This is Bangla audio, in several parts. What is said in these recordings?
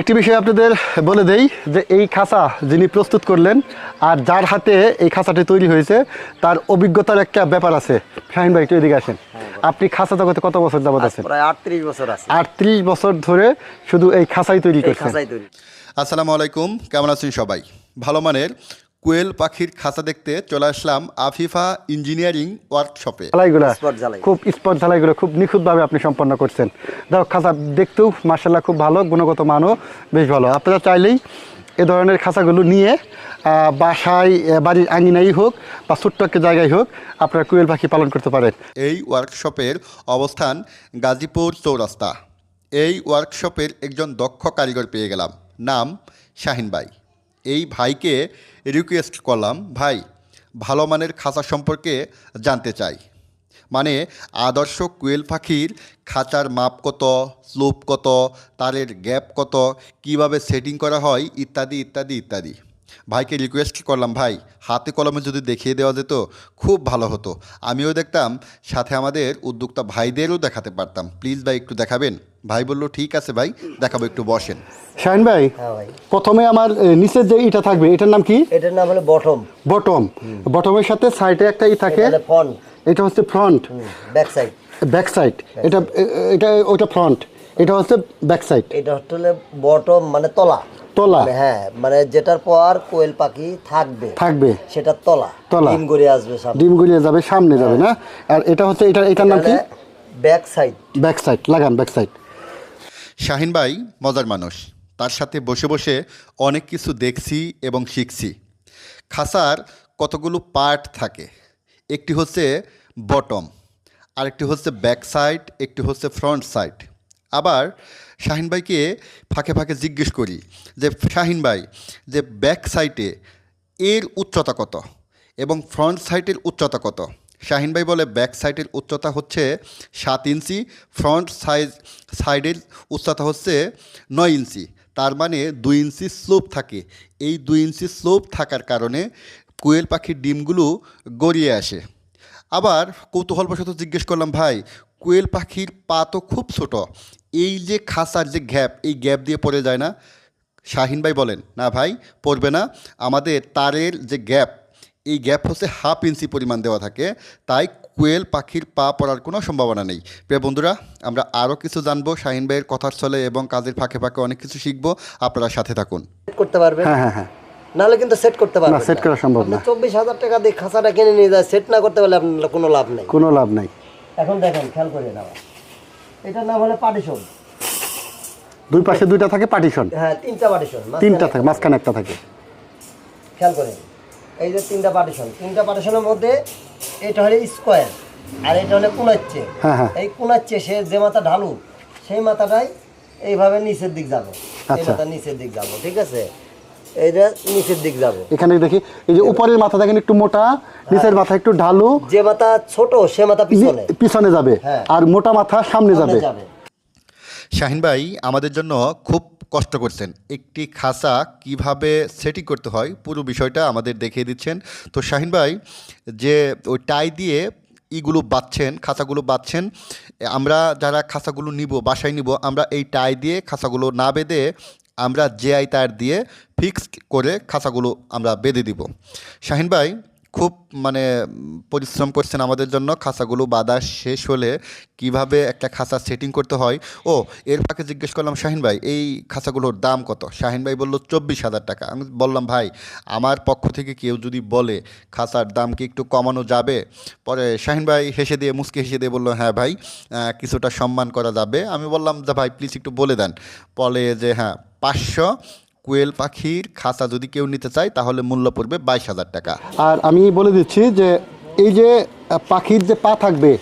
একটি বিষয় আপনাদের বলে দেই যে এই খাঁচা যিনি প্রস্তুত করলেন আর যার হাতে এই খাঁচাটি তৈরি হয়েছে তার অভিজ্ঞতার একটা ব্যাপার আছে। শাহিন ভাই একটু এদিকে আসেন। আপনি খাঁচা জগতে কত বছর যাবত আছেন? প্রায় আটত্রিশ বছর আছে। আটত্রিশ বছর ধরে শুধু এই খাঁচাই তৈরি করছেন। খাঁচাই আসসালামু আলাইকুম কেমন আছেন সবাই? ভালো মানের কোয়েল পাখির খাঁচা দেখতে চলে আসলাম আফিফা ইঞ্জিনিয়ারিং ওয়ার্কশপে। ঝালাইগুলো ঝালাই। খুব স্পট ঝালাইগুলো খুব নিখুঁতভাবে আপনি সম্পন্ন করছেন। দেখো খাঁচা দেখতেও মার্শাল্লাহ খুব ভালো গুণগত মানও বেশ ভালো। আপনারা চাইলেই এ ধরনের খাঁচাগুলো নিয়ে বাসায় বাড়ির আঙিনাই হোক বা ছোট্ট একটা জায়গায় হোক আপনারা কুয়েল পাখি পালন করতে পারেন। এই ওয়ার্কশপের অবস্থান গাজীপুর চৌরাস্তা। এই ওয়ার্কশপের একজন দক্ষ কারিগর পেয়ে গেলাম। নাম শাহিন ভাই। এই ভাইকে রিকোয়েস্ট করলাম, ভাই, ভালো মানের খাঁচা সম্পর্কে জানতে চাই। মানে আদর্শ কুয়েল পাখির খাঁচার মাপ কত, স্লোপ কত, তারের গ্যাপ কত, কীভাবে সেটিং করা হয়, ইত্যাদি ইত্যাদি ইত্যাদি। ভাইকে রিকোয়েস্ট করলাম ভাই হাতে কলমে যদি দেখিয়ে দেওয়া যেত খুব ভালো হতো। আমিও দেখতাম সাথে আমাদের উদ্যোক্তা ভাইদেরও দেখাতে পারতাম। প্লিজ ভাই একটু দেখাবেন? ভাই বলল ঠিক আছে ভাই দেখাবো একটু বসেন। শাহিন ভাই হ্যাঁ ভাই। প্রথমে আমার নিচের যে ইটা থাকবে এটার নাম কি? এটার নাম হলো বটম বটম বটমের সাথে সাইডে একটা ই থাকে। ফ্রন্ট এটা হচ্ছে front back side back side এটা এটা ওটা ফ্রন্ট এটা হচ্ছে ব্যাক সাইড এটা হচ্ছে বটম মানে তলা। তলা? মানে হ্যাঁ মানে যেটার পর কোয়েল পাখি থাকবে থাকবে। সেটা তলা। তলা। ডিম গড়ে আসবে সামনে। ডিম গুলিয়ে যাবে সামনে যাবে না? আর এটা হচ্ছে এটা এটার নাম কি? ব্যাক সাইড ব্যাক সাইড লাগান ব্যাক সাইড শাহিন ভাই মজার মানুষ। তার সাথে বসে বসে অনেক কিছু দেখছি এবং শিখছি। খাসার কতগুলো পার্ট থাকে? একটি হচ্ছে বটম আরেকটি হচ্ছে ব্যাক সাইড একটি হচ্ছে ফ্রন্ট সাইড আবার শাহিন ভাইকে ফাঁকে ফাঁকে জিজ্ঞেস করি যে, শাহিন ভাই, যে ব্যাক সাইটে এর উচ্চতা কত এবং ফ্রন্ট সাইটের উচ্চতা কত? শাহিন ভাই বলে ব্যাক সাইডের উচ্চতা হচ্ছে সাত ইঞ্চি ফ্রন্ট সাইজ সাইডের উচ্চতা হচ্ছে নয় ইঞ্চি। তার মানে দুই ইঞ্চি স্লোপ থাকে। এই দুই ইঞ্চি স্লোপ থাকার কারণে কোয়েল পাখির ডিমগুলো গড়িয়ে আসে। আবার কৌতূহলবশত জিজ্ঞেস করলাম, ভাই, কোয়েল পাখির পা তো খুব ছোট এই যে খাসার যে গ্যাপ এই গ্যাপ দিয়ে পড়ে যায় না শাহিন ভাই বলেন না ভাই পড়বে না। আমাদের তারের যে গ্যাপ এই গ্যাপ হচ্ছে হাফ ইঞ্চি পরিমাণ দেওয়া থাকে তাই কোয়েল পাখির পা পড়ার কোনো সম্ভাবনা নেই। প্রিয় বন্ধুরা আমরা আরও কিছু জানব শাহিন ভাইয়ের কথার ছলে এবং কাজের ফাঁকে ফাঁকে অনেক কিছু শিখব আপনারা সাথে থাকুন। করতে পারবেন হ্যাঁ হ্যাঁ হ্যাঁ। নাহলে কিন্তু সেট করতে পারবেন set করা সম্ভব না। চব্বিশ হাজার টাকা দিয়ে খাঁচাটা কিনে নিয়ে যায় সেট না করতে পারলে আপনার কোনো লাভ নেই। কোনো লাভ নাই। এখন দেখেন খেয়াল করে নেওয়া এটার নাম হলো পার্টিশন। দুই পাশে দুইটা থাকে পার্টিশন? হ্যাঁ তিনটা পার্টিশন তিনটা থাকে মাঝখানে একটা থাকে। খেয়াল করেন এই যে তিনটা পার্টিশন তিনটা পার্টিশনের মধ্যে এটা হলো স্কোয়ার আর এটা হলো কোনাচ্ছে। হ্যাঁ, হ্যাঁ। এই কোনাচ্ছে সে যে মাথা ঢালু সেই মাথাটাই এইভাবে নিচের দিক যাব। এই আচ্ছা। মাথা নিচের দিক যাব ঠিক আছে? এইটা নিচের দিক যাব। এখানে দেখি এই যে উপরের মাথা দেখেন একটু মোটা নিচের মাথা একটু ঢালু। যে মাথা ছোট সে মাথা পিছনে। পিছনে যাবে হ্যাঁ। আর মোটা মাথা সামনে যাবে সামনে যাবে। শাহিন ভাই আমাদের জন্য খুব কষ্ট করছেন। একটি খাসা কীভাবে সেটিং করতে হয় পুরো বিষয়টা আমাদের দেখিয়ে দিচ্ছেন। তো শাহিন ভাই যে ওই টাই দিয়ে ইগুলো বাঁধছেন খাঁচাগুলো বাঁধছেন আমরা যারা খাঁচাগুলো নিব বাসায় নিব আমরা এই টাই দিয়ে খাঁচাগুলো না বেঁধে আমরা জেআই তার দিয়ে ফিক্সড করে খাঁচাগুলো আমরা বেঁধে দিব। শাহিন ভাই, খুব মানে পরিশ্রম করছেন আমাদের জন্য, খাঁচাগুলো বাঁধা শেষ হলে কীভাবে একটা খাঁচা সেটিং করতে হয়? ও, এর ফাঁকে জিজ্ঞেস করলাম, শাহিন ভাই, এই খাঁচাগুলোর দাম কত? শাহিন ভাই বলল, চব্বিশ হাজার টাকা। আমি বললাম, ভাই, আমার পক্ষ থেকে কেউ যদি বলে খাঁচার দাম কি একটু কমানো যাবে? পরে শাহিন ভাই হেসে দিয়ে মুসকে হেসে দিয়ে বলল হ্যাঁ ভাই কিছুটা সম্মান করা যাবে। আমি বললাম, যে ভাই প্লিজ একটু বলে দেন। বলে যে হ্যাঁ পাঁচশো কোয়েল পাখির খাঁচা যদি কেউ নিতে চায় তাহলে মূল্য পড়বে বাইশ হাজার টাকা। আর আমি বলে দিচ্ছি যে এই যে পাখির যে পা থাকবে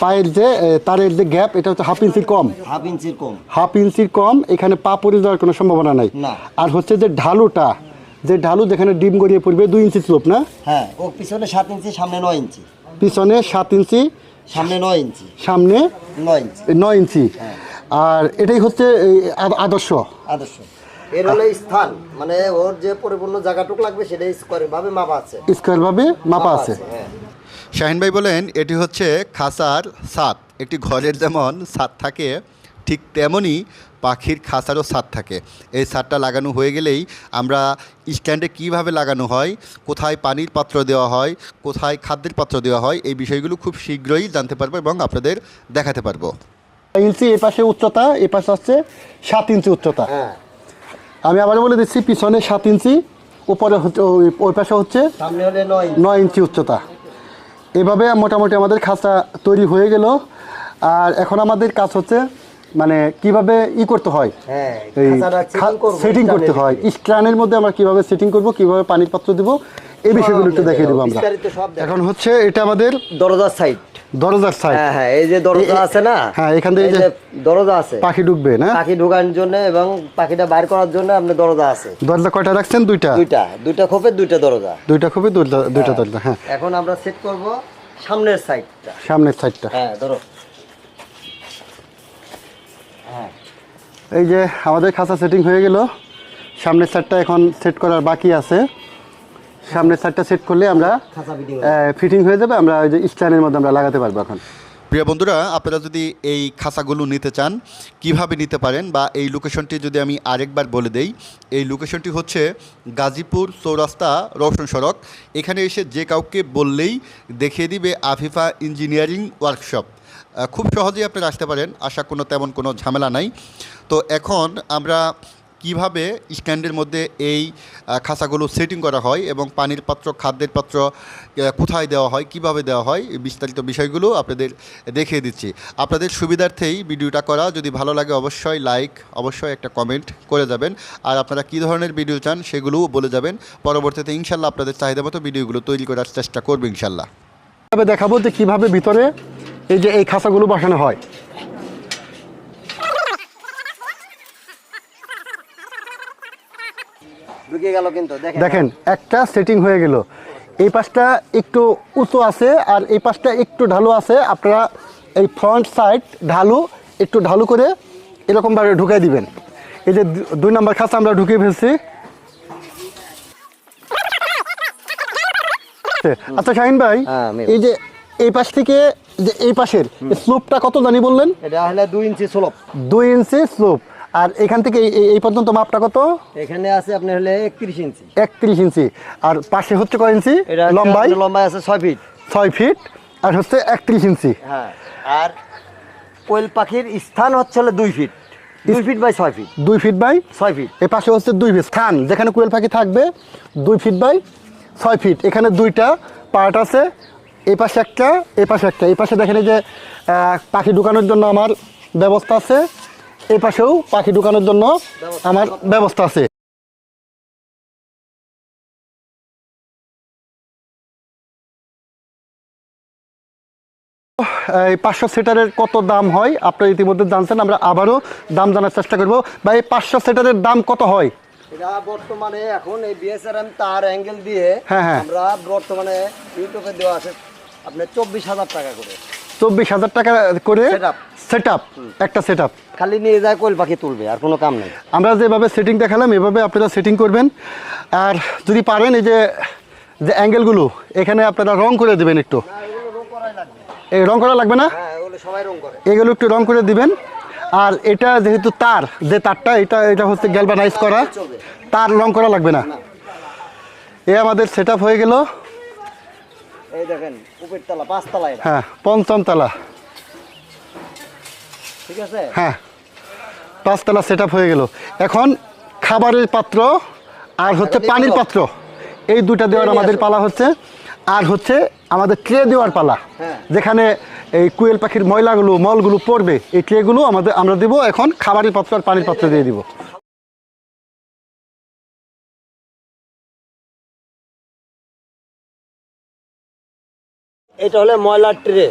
পায়ের যে তারের যে গ্যাপ এটা হচ্ছে হাফ ইঞ্চির কম। হাফ ইঞ্চির কম। হাফ ইঞ্চির কম এখানে পা পড়ে যাওয়ার কোনো সম্ভাবনা নাই। আর হচ্ছে যে ঢালুটা যে ঢালু যেখানে ডিম গড়িয়ে পড়বে দুই ইঞ্চি স্লোপ না? হ্যাঁ ও পিছনে সাত ইঞ্চি সামনে নয় ইঞ্চি। পিছনে সাত ইঞ্চি সামনে নয় ইঞ্চি। সামনে নয় ইঞ্চি। নয় ইঞ্চি। আর এটাই হচ্ছে এই, আদর্শ। আদর্শ। এর হলো স্থান মানে ওর যে পরিপূর্ণ জায়গাটুক লাগবে সেটা স্কোয়ার ভাবে মাপা আছে। স্কোয়ারভাবে মাপা আছে। হ্যাঁ। শাহিন ভাই বলেন এটি হচ্ছে খাসার সাত। একটি ঘরের যেমন ছাদ থাকে ঠিক তেমনই পাখির খাঁচারও ছাদ থাকে। এই ছাদটা লাগানো হয়ে গেলেই আমরা স্ট্যান্ডে কীভাবে লাগানো হয় কোথায় পানির পাত্র দেওয়া হয় কোথায় খাদ্যের পাত্র দেওয়া হয় এই বিষয়গুলো খুব শীঘ্রই জানতে পারব এবং আপনাদের দেখাতে পারব। ইঞ্চি এ পাশে উচ্চতা এ পাশে হচ্ছে সাত ইঞ্চি উচ্চতা। হ্যাঁ। আমি আবার বলে দিচ্ছি পিছনে সাত ইঞ্চি উপরে হচ্ছে ওই- পাশে হচ্ছে নয় ইঞ্চি। উচ্চতা। এভাবে মোটামুটি আমাদের খাঁচা তৈরি হয়ে গেল। আর এখন আমাদের কাজ হচ্ছে মানে কীভাবে ই করতে হয়? হ্যাঁ সেটিং করতে হয়। স্ট্রানের মধ্যে আমরা কীভাবে সেটিং করব কীভাবে পানির পাত্র দেব এই বিষয়গুলো একটু দেখিয়ে দেবো আমরা। এখন হচ্ছে এটা আমাদের দরজার সাইড দরজার সাইড হ্যাঁ হ্যাঁ এই যে দরজা আছে না? হ্যাঁ, এখান থেকে যে- দরজা আছে। পাখি ঢুকবে না? পাখি ঢোকানোর জন্য এবং পাখিটা বাইর করার জন্য আপনার দরজা আছে। দরজা কয়টা রাখছেন? দুইটা? দুইটা। দুইটা খোপের দুইটা দরজা। দুইটা খুবই দুইটা দুইটা দরজা হ্যাঁ। এখন আমরা সেট করব সামনের সাইডটা সামনের সাইডটা হ্যাঁ ধরো। হ্যাঁ। এই যে আমাদের খাঁচা সেটিং হয়ে গেল। সামনের সাইডটা এখন সেট করার বাকি আছে। সামনের সাইডটা সেট করলে আমরা ফিটিং ফিটিং হয়ে যাবে। আমরা ওই যে স্ট্যান্ডের মধ্যে আমরা লাগাতে পারব এখন। প্রিয় বন্ধুরা আপনারা যদি এই খাঁচাগুলো নিতে চান কীভাবে নিতে পারেন বা এই লোকেশনটি যদি আমি আরেকবার বলে দেই এই লোকেশনটি হচ্ছে গাজীপুর চৌরাস্তা রওশন সড়ক। এখানে এসে যে কাউকে বললেই দেখিয়ে দিবে আফিফা ইঞ্জিনিয়ারিং ওয়ার্কশপ। খুব সহজেই আপনারা আসতে পারেন আশা কোনো তেমন কোনো ঝামেলা নাই। তো এখন আমরা কীভাবে স্ট্যান্ডের মধ্যে এই খাঁচাগুলো সেটিং করা হয় এবং পানির পাত্র, খাদ্যের পাত্র কোথায় দেওয়া হয়, কীভাবে দেওয়া হয়, এই বিস্তারিত বিষয়গুলো আপনাদের দেখিয়ে দিচ্ছি। আপনাদের সুবিধার্থেই ভিডিওটা করা। যদি ভালো লাগে অবশ্যই লাইক অবশ্যই একটা কমেন্ট করে যাবেন। আর আপনারা কী ধরনের ভিডিও চান সেগুলোও বলে যাবেন। পরবর্তীতে ইনশাল্লাহ আপনাদের চাহিদা মতো ভিডিওগুলো তৈরি করার চেষ্টা করব ইনশাল্লাহ। দেখাবো যে কীভাবে ভিতরে এই যে এই খাঁচাগুলো বসানো হয়। ঢুকে গেল কিন্তু দেখেন। একটা সেটিং হয়ে গেল। এই পাশটা একটু উঁচু আছে আর এই পাশটা একটু ঢালু আছে। আপনারা এই ফ্রন্ট সাইড ঢালু একটু ঢালু করে এরকমভাবে ঢুকাই দিবেন। এই যে দুই নম্বর খাঁচা আমরা ঢুকিয়ে ফেলছি। আচ্ছা শাহিন ভাই হ্যাঁ, এই যে এই পাশ থেকে যে এই পাশের স্লোপটা কত জানি বললেন? এটা হলে দুই ইঞ্চি স্লোপ। দুই ইঞ্চি স্লোপ। আর এখান থেকে এই- পর্যন্ত মাপটা কত? এখানে আছে আপনার হলে একত্রিশ ইঞ্চি। একত্রিশ ইঞ্চি। আর পাশে হচ্ছে কয় ইঞ্চি? লম্বাই? লম্বাই আছে ছয় ফিট। ছয় ফিট। আর হচ্ছে একত্রিশ ইঞ্চি। হ্যাঁ। আর কোয়েল পাখির স্থান হচ্ছে হলে দুই ফিট। দুই ফিট বাই ছয় ফিট। দুই ফিট বাই ছয় ফিট। এ পাশে হচ্ছে দুই ফিট। স্থান যেখানে কুয়েল পাখি থাকবে দুই ফিট বাই ছয় ফিট। এখানে দুইটা পার্ট আছে। এই পাশে একটা এই পাশে একটা। এই পাশে দেখেন যে পাখি ঢুকানোর জন্য আমার ব্যবস্থা আছে। এই পাশেও পাখি ঢুকানোর জন্য আমার ব্যবস্থা আছে। এই পাঁচশো সিটারের কত দাম হয়? আপনারা ইতিমধ্যে জানছেন আমরা আবারও দাম জানার চেষ্টা করব। বা এই পাঁচশো সিটারের দাম কত হয়? এটা বর্তমানে এখন এই বিএসআরএম তার অ্যাঙ্গেল দিয়ে হ্যাঁ, হ্যাঁ। আমরা বর্তমানে ইউটিউবে দেওয়া আছে আপনার চব্বিশ হাজার টাকা করে। চব্বিশ হাজার টাকা করে. সেট একটা সেট আপ খালি নিয়ে যায় কোয়েল পাখি তুলবে আর কোনো কাম নেই। আমরা যেভাবে সেটিং দেখালাম এভাবে আপনারা সেটিং করবেন। আর যদি পারেন এই যে যে অ্যাঙ্গেলগুলো এখানে আপনারা রং করে দেবেন একটু। এই রং করা লাগবে না? হ্যাঁ এগুলো একটু রং করে দিবেন। আর এটা যেহেতু তার যে তারটা এটা এটা হচ্ছে গ্যালভানাইজ করা। তার রং করা লাগবে না। এ আমাদের সেট হয়ে গেল। এই দেখেন তলা এটা। হ্যাঁ পঞ্চম তলা। ঠিক আছে? হ্যাঁ পাঁচতলা সেট হয়ে গেল। এখন খাবারের পাত্র আর হচ্ছে পানির পাত্র। এই দুটা দেওয়ার আমাদের পালা হচ্ছে। আর হচ্ছে আমাদের ট্রে দেওয়ার পালা। হ্যাঁ। যেখানে এই কুয়েল পাখির ময়লাগুলো মলগুলো পড়বে এই ট্রেগুলো আমাদের আমরা দিব এখন খাবারের পাত্র আর পানির পাত্র দিয়ে দিব। এটা হলে ময়লার ট্রে।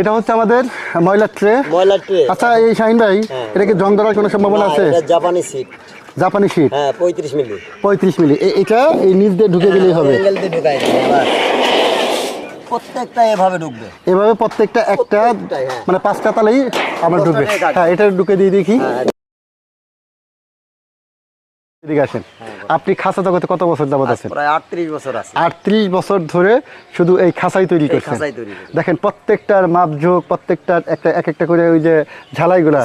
এটা হচ্ছে আমাদের ময়লার ট্রে। ময়লার ট্রে। আচ্ছা এই শাহিন ভাই হ্যাঁ। এটা কি জং ধরার কোনো সম্ভাবনা আছে? জাপানি সিট জাপানি শীত? হ্যাঁ পঁয়ত্রিশ মিলি। পঁয়ত্রিশ মিলি। এটা এই নিচ দিয়ে ঢুকে গেলেই হবে। ঢুকাই প্রত্যেকটা এভাবে ঢুকবে। এভাবে প্রত্যেকটা একটা হ্যাঁ। মানে পাঁচটা তালেই আমার ঢুকবে। হ্যাঁ এটা ঢুকে দিয়ে দেখি। হ্যাঁ এদিকে আসেন। আপনি খাসা জগতে কত বছর যাবত আছেন? প্রায় আটত্রিশ বছর আছে। আটত্রিশ বছর ধরে শুধু এই খাসাই তৈরি করছেন। দেখেন প্রত্যেকটার মাপঝোক প্রত্যেকটার একটা এক একটা করে ওই যে ঝালাইগুলা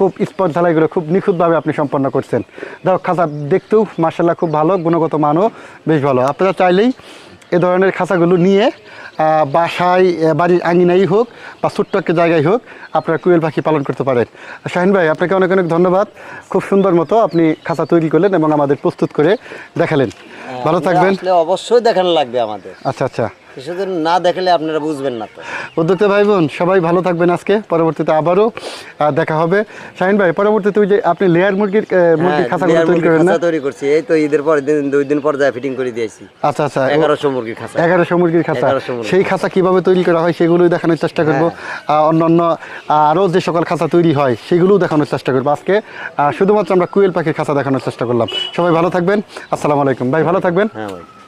খুব স্পট ঝালাইগুলো খুব নিখুঁতভাবে আপনি সম্পন্ন করছেন। দেখো খাসা দেখতেও মার্শাল্লাহ খুব ভালো গুণগত মানও বেশ ভালো। আপনারা চাইলেই এ ধরনের খাসাগুলো নিয়ে বাসায় বাড়ির আঙিনাই হোক বা ছোট্ট একটা জায়গায় হোক আপনারা কুয়েল পাখি পালন করতে পারেন। শাহিন ভাই আপনাকে অনেক অনেক ধন্যবাদ। খুব সুন্দর মতো আপনি খাঁচা তৈরি করলেন এবং আমাদের প্রস্তুত করে দেখালেন। ভালো থাকবেন। অবশ্যই দেখানো লাগবে আমাদের। আচ্ছা আচ্ছা। কিছুদিন না দেখলে আপনারা বুঝবেন না তো। উদ্যোক্তা ভাই বোন সবাই ভালো থাকবেন আজকে। পরবর্তীতে আবারও দেখা হবে। শাহিন ভাই পরবর্তীতে ওই যে আপনি লেয়ার মুরগির আহ, মুরগির হ্যাঁ, খাঁচাগুলো তৈরি করেন না? তৈরি করছি। এই তো ঈদের পরের দিন দুই দিন পর যায় ফিটিং করে দিয়েছি। আচ্ছা আচ্ছা ও- এগারোশো মুরগির খাঁচা। এগারোশো মুরগির খাঁচা। সেই খাঁচা কীভাবে তৈরি করা হয় সেগুলোই দেখানোর চেষ্টা করব। হ্যাঁ। অন্য অন্য আরও যে সকল খাঁচা তৈরি হয় সেগুলোও দেখানোর চেষ্টা করব আজকে। শুধুমাত্র আমরা কুয়েল পাখির খাঁচা দেখানোর চেষ্টা করলাম। সবাই ভালো থাকবেন। আসসালামু আলাইকুম। ভাই ভালো থাকবেন। হ্যাঁ ভাই।